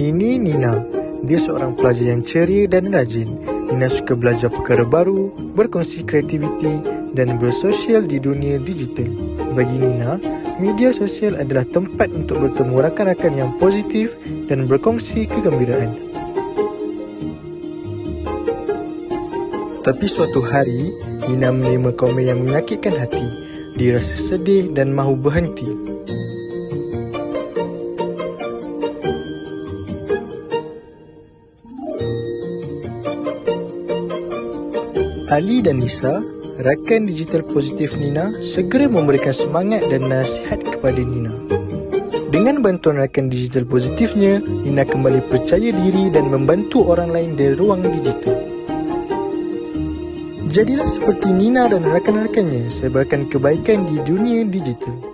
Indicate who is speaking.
Speaker 1: Ini Nina. Dia seorang pelajar yang ceria dan rajin. Nina suka belajar perkara baru, berkongsi kreativiti dan bersosial di dunia digital. Bagi Nina, media sosial adalah tempat untuk bertemu rakan-rakan yang positif dan berkongsi kegembiraan. Tapi suatu hari, Nina menerima komen yang menyakitkan hati. Dia rasa sedih dan mahu berhenti. Ali dan Nisa, rakan digital positif Nina, segera memberikan semangat dan nasihat kepada Nina. Dengan bantuan rakan digital positifnya, Nina kembali percaya diri dan membantu orang lain di ruang digital. Jadilah seperti Nina dan rakan-rakannya sebarkan kebaikan di dunia digital.